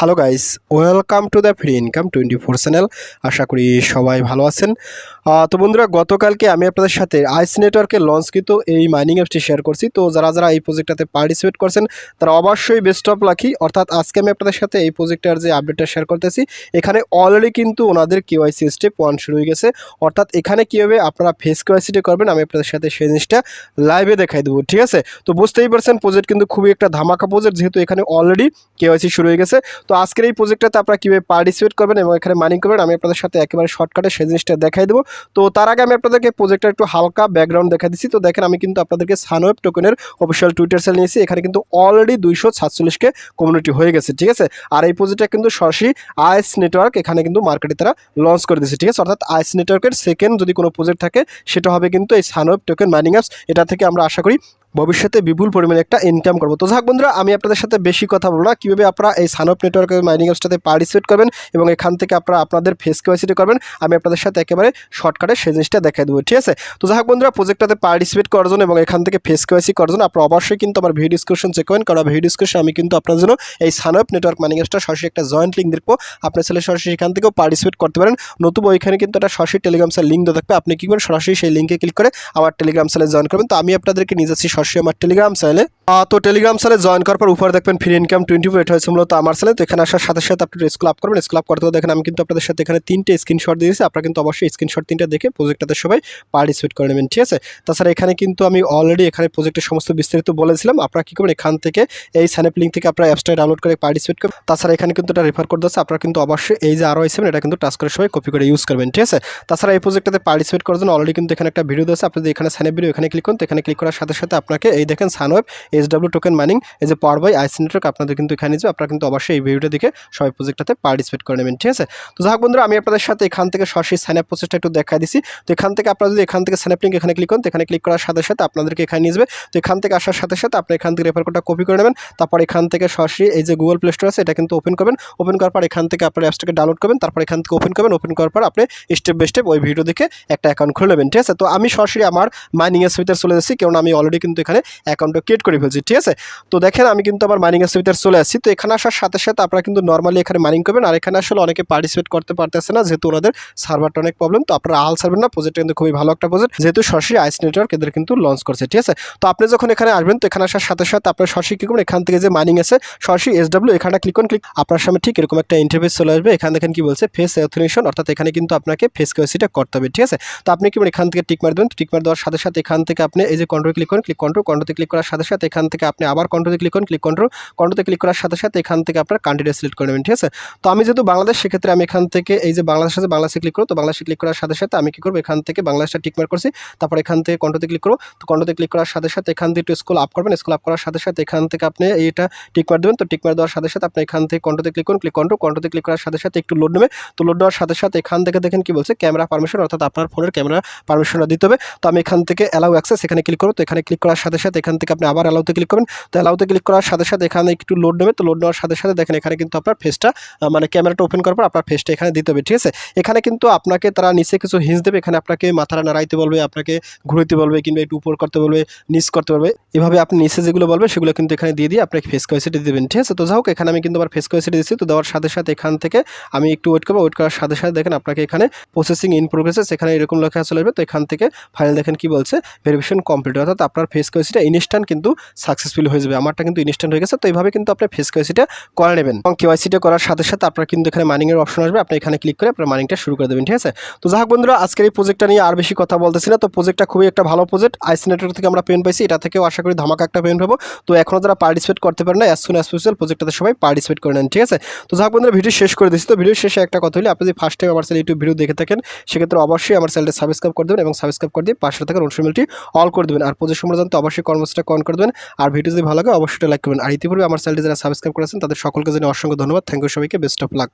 Hello guys welcome to the free income twenty four channel আশা করি সবাই ভালো আছেন। তো বন্ধুরা, গতকালকে আমি আপনাদের সাথে আইস নেটওয়ার্কের লঞ্চ কিন্তু এই মাইনিং অ্যাপসটি শেয়ার করছি। তো যারা যারা এই প্রজেক্টটাতে পার্টিসিপেট করছেন, তারা অবশ্যই বেস্ট অফ লাকি অর্থাৎ আজকে আমি আপনাদের সাথে এই প্রজেক্টের যে আপডেটটা শেয়ার করতেছি, এখানে অলরেডি কিন্তু ওনাদের কেওয়াইসি স্টেপ ওয়ান শুরু হয়ে গেছে। অর্থাৎ এখানে কীভাবে আপনারা ফেস কেওয়াইসিটা করবেন, আমি আপনাদের সাথে সেই জিনিসটা লাইভে দেখাই দেবো, ঠিক আছে? তো বুঝতেই পারছেন প্রজেক্ট কিন্তু খুবই একটা ধামাকা প্রজেক্ট যেহেতু এখানে অলরেডি কেওয়াইসি শুরু হয়ে গেছে। তো আজকের এই প্রজেক্টটাতে আপনারা কীভাবে পার্টিসিপেট করবেন এবং এখানে মাইনিং করবেন, আমি আপনাদের সাথে একেবারে শর্টকাটে সেই জিনিসটা দেখাই দেবো। তো তার আগে আমি আপনাদেরকে প্রজেক্টের একটু হালকা ব্যাকগ্রাউন্ড দেখা দিচ্ছি। তো দেখেন, আমি কিন্তু আপনাদেরকে সানওয়েব টোকেনের অফিসিয়াল টুইটার সেল নিয়েছি। এখানে কিন্তু অলরেডি দুইশো সাতচল্লিশকে কমিউনিটি হয়ে গেছে, ঠিক আছে? আর এই প্রজেক্টটা কিন্তু সরাসরি আইএস নেটওয়ার্ক এখানে কিন্তু মার্কেটে তারা লঞ্চ করে দিয়েছে, ঠিক আছে? অর্থাৎ আইএস নেটওয়ার্কের সেকেন্ড যদি কোনো প্রজেক্ট থাকে, সেটা হবে কিন্তু এই সানওয়েব টোকেন মাইনিং অ্যাপস এটা থেকে আমরা আশা করি ভবিষ্যতে বিপুল পরিমাণে একটা ইনকাম করব। তো যাক বন্ধুরা, আমি আপনাদের সাথে বেশি কথা বলব না। কীভাবে আপনারা এই সানপ নেটওয়ার্কের মাইনিং অ্যাপসটাতে পার্টিসিপেট করবেন এবং এখান থেকে আপনারা আপনাদের ফেস কেওয়াইসিটি করবেন, আমি আপনাদের সাথে একেবারে শর্টকাটে সেই জিনিসটা দেখাই দেবো, ঠিক আছে? তো যাক বন্ধুরা প্রজেক্টটাতে পার্টিসিপেট করার জন্য এবং এখান থেকে ফেস কেওয়াইসি করার জন্য আপনারা অবশ্যই কিন্তু আমার ভিডিও ডিসক্রিপশন চেক করেন কারণ ভিডিও ডিসক্রিপশন আমি কিন্তু আপনার জন্য এই সানপ নেটওয়ার্ক মাইনিং অ্যাপসটা সরাসরি একটা জয়েন্ট লিঙ্ক দেখব। আপনার ছেলে সরাসরি এখান থেকেও পার্টিসিপেট করতে পারেন। নতুবা ওইখানে কিন্তু একটা সরাসরি টেলিগ্রাম সেল লিঙ্ক দেওয়া থাকবে। আপনি কি করবেন? সরাসরি সেই লিঙ্কে ক্লিক করে আমার টেলিগ্রাম সেলে জয়েন করবেন। তো আমি আপনাদেরকে নিয়ে যাচ্ছি সরাসরি আমার টেলিগ্রাম আহ, তো টেলিগ্রাম সেলে জয়েন করার পর উপরে দেখবেন ফ্রি ইনকাম টোয়েন্টি ফোর এটা হচ্ছে মূলত আমার সেলে তো এখানে আসার সাথে সাথে আপনি স্কুল আপ করবেন। স্কুল আপ করতে দেখেন আমি কিন্তু আপনাদের সাথে এখানে তিনটে স্ক্রিনশট দিয়েছি। আপনারা কিন্তু অবশ্যই স্ক্রিনশট তিনটা দেখে প্রজেক্টটাতে সবাই পার্টিসিপেট করে নেবেন ঠিক আছে? তাছাড়া এখানে কিন্তু আমি অলরেডি এখানে প্রজেক্টের সমস্ত বিস্তারিত বলেছিলাম। আপনারা কি করবেন? এখান থেকে এই স্যানেপ লিঙ্ক থেকে আপনারা অ্যাপসটা ডাউনলোড করে পার্টিসিপেট করবেন। তাছাড়া এখানে কিন্তু এটা রেফার করে দিচ্ছে আপনারা কিন্তু অবশ্যই এই যে আরও সেভেন এটা কিন্তু টাচ করে সবাই কপি করে ইউজ করবেন ঠিক আছে? তাছাড়া এই প্রজেক্টটাতে পার্টিসিপেট করার জন্য অলরেডি কিন্তু এখানে একটা ভিডিও দিয়েছে আপনি এখানে স্যানেপ ভিডিও এখানে ক্লিক করুন তো এখানে ক্লিক করার সাথে সাথে আপনাকে, এই দেখেন Sunweb S W token mining এই যে পাওয়ার বাই আইসি নেটওয়ার্ক আপনাদের কিন্তু এখানে যাবে আপনারা কিন্তু অবশ্যই এই ভিডিওটা দেখে সবাই প্রজেক্টটাতে পার্টিসিপেট করে নেবেন, ঠিক আছে? তো যাক বন্ধুরা, আমি আপনাদের সাথে এখান থেকে সরাসরি সাইন আপ প্রসেসটা একটু দেখা দিছি। তো এখান থেকে আপনারা যদি এখান থেকে সাইন আপ লিঙ্ক এখানে ক্লিক করেন এখানে ক্লিক করার সাথে সাথে আপনাদেরকে এখানে নিয়ে যাবে। তো এখান থেকে আসার সাথে সাথে আপনি এখান থেকে রেফার কোডটা কপি করে নেবেন। তারপর এখান থেকে সরাসরি এই যে গুগল প্লে স্টোর আছে, এটা কিন্তু ওপেন করবেন। ওপেন করার পর এখান থেকে আপনার অ্যাপসটাকে ডাউনলোড করবেন। তারপর এখান থেকে ওপেন করবেন। ওপেন করার পর আপনি স্টেপ বাই স্টেপ ওই ভিডিও দেখে একটা অ্যাকাউন্ট খুলে নেবেন, ঠিক আছে? তো আমি সরাসরি আমার মাইনিং এর চলে যাচ্ছি কারণ আমি অলরেডি কিন্তু এখানে অ্যাকাউন্টটা ক্রিয়েট করে ফেলছি, ঠিক আছে? তো দেখেন, আমি কিন্তু আমার মাইনিং এর ভিতরে চলে আসছি। তো এখানে আসার সাথে সাথে আপনারা কিন্তু নর্মালি এখানে মাইনিং করবেন। আর এখানে আসলে অনেকে পার্টিসিপেট করতে পারতেছে না, যেহেতু ওনাদের সার্ভারটা অনেক প্রবলেম তো আপনারা আল সার্ভেন না প্রজেক্টটা কিন্তু খুবই ভালো একটা প্রজেক্ট যেহেতু সরাসরি আইস নেটওয়ার্ক এদের কিন্তু লঞ্চ করছে, ঠিক আছে? তো আপনি যখন এখানে আসবেন, তো এখানে আসার সাথে সাথে আপনার সরাসরি কি করবেন? এখান থেকে যে মাইনিং আছে, সরাসরি এস ডাব্লিউ এখানে ক্লিক করুন ক্লিক আপনার সামনে ঠিক এরকম একটা ইন্টারভিউ চলে আসবে। এখানে দেখেন কি বলছে ফেস অথেন্টিকেশন অর্থাৎ এখানে কিন্তু আপনাকে ফেস কেওয়াইসিটা করতে হবে, ঠিক আছে? তো আপনি কি এখান থেকে টিক মার দেবেন টিক মার দেওয়ার সাথে সাথে এখান থেকে আপনি এই যে কন্ট্রোল ক্লিক করুন ক্লিক কন্ট্রোল কন্ট্রোতে ক্লিক করার সাথে সাথে এখান থেকে আপনি আবার কন্ট্রোতে ক্লিক করুন ক্লিক কন্ট্রোল কন্ট্রোতে ক্লিক করার সাথে সাথে এখান থেকে আপনার কান্ট্রিটা সিলেক্ট করে নেবেন ঠিক আছে তো আমি যেহেতু বাংলাদেশ সেক্ষেত্রে আমি এখান থেকে এই যে বাংলাদেশ আছে বাংলাদেশে ক্লিক করো তো বাংলাদেশে ক্লিক করার সাথে সাথে আমি কি করব এখান থেকে বাংলাদেশটা টিক মার করছি তারপর এখান থেকে কন্ট্রোতে ক্লিক করো তো কন্ট্রোতে ক্লিক করার সাথে সাথে এখান থেকে একটু স্কুল আপ করবেন স্কুল আপ করার সাথে সাথে এখান থেকে আপনি এইটা টিক মার দেবেন তো টিক মার দেওয়ার সাথে সাথে আপনি এখান থেকে কন্ট্রোতে ক্লিক করুন ক্লিক কন্ট্রো কন্ট্রোতে ক্লিক করার সাথে সাথে একটু লোড নেবে তো লোড নেওয়ার সাথে সাথে এখান থেকে দেখেন কি বলছে ক্যামেরা পারমিশন অর্থাৎ আপনার ফোনের ক্যামেরা পারমিশনটা দিতে হবে তো আমি এখান থেকে অ্যালাউ অ্যাক্সেস এখানে ক্লিক করব তো এখানে ক্লিক করার সাথে সাথে এখান থেকে আপনি আবার অ্যালাউতে ক্লিক করবেন। তো অ্যালাউতে ক্লিক করার সাথে সাথে এখানে একটু লোড নেবে। তো লোড নেওয়ার সাথে সাথে দেখেন এখানে কিন্তু আপনার ফেসটা মানে ক্যামেরাটা ওপেন করার পর আপনার ফেসটা এখানে দিতে হবে, ঠিক আছে? এখানে কিন্তু আপনাকে তারা নিচে কিছু হিন্স দেবে। এখানে আপনাকে মাথাটা নাড়াইতে বলবে, আপনাকে ঘুরতে বলবে কিংবা একটু উপর করতে বলবে, নিচ করতে বলবে। এভাবে আপনি নিচে যেগুলো বলবে, সেগুলো কিন্তু এখানে দিয়ে দিয়ে আপনাকে ফেস কোয়েসিটি দেবেন, ঠিক আছে? তো যাই হোক, এখানে আমি কিন্তু আবার ফেস কোয়েসিটি দিচ্ছি। তো দেওয়ার সাথে সাথে এখান থেকে আমি একটু ওয়েট করব। ওয়েট করার সাথে সাথে দেখেন আপনাকে এখানে প্রসেসিং ইন প্রোগ্রেসে সেখানে এরকম লেখা চলে আসবে। তো এখান থেকে ফাইল দেখেন কি বলছে? ভেরিফিকেশন কমপ্লিট অর্থাৎ আপনার ফেস কোয়েসিটা ইনস্ট্যান্ট কিন্তু সাকসেসফুল হয়ে যাবে। আমারটা কিন্তু ইনস্ট্যান্ট হয়ে গেছে, তো এইভাবে কিন্তু আপনি ফেস কোয়েসিটা করে নেবেন। এবং কেওয়াইসিটা করার সাথে সাথে আপনার কিন্তু এখানে মাইনিংয়ের অপশন আসবে। আপনি এখানে ক্লিক করে আপনার মাইনিংটা শুরু করে দেবেন, ঠিক আছে? তো যাই হোক বন্ধুরা, আজকের এই প্রজেক্টটা নিয়ে আর বেশি কথা বলতেছি না। তো প্রজেক্টটা খুবই একটা ভালো প্রজেক্ট আইসি নেটওয়ার্ক থেকে আমরা পেন পাইছি। এটা থেকেও আশা করি ধামাকা একটা পেন পাবো তো এখনও যারা পার্টিসিপেট করতে পারেন না অ্যাজ সুন অ্যাজ পসিবল প্রজেক্টটাতে সবাই পার্টিসিপেট করে নেন, ঠিক আছে? তো যাই হোক বন্ধুরা ভিডিও শেষ করে দিচ্ছি। তো ভিডিও শেষে একটা কথা হলে আপনি যদি ফার্স্ট টাইম আমার চ্যানেল ইউটিউব ভিডিও দেখে থাকেন, সেক্ষেত্রে অবশ্যই আমার চ্যানেলটা সাবস্ক্রাইব করে দেবেন এবং সাবস্ক্রাইব করে দিয়ে পাশে থাকা অনুশীলনটি অল করে দেবেন। আর প্রজেক্ট সম্পর্কে জানতে অবশ্যই কর্মসূচিটা কন করে দেবেন। আর ভিডিও যদি ভালো লাগে, অবশ্যই লাইক করবেন। আর ইতিপূর্বে আমার চ্যানেলটি যারা সাবস্ক্রাইব করেছেন, তাদের সকলকে জানিয়ে অসংখ্য ধন্যবাদ। থ্যাংক ইউ সবাইকে। Best of luck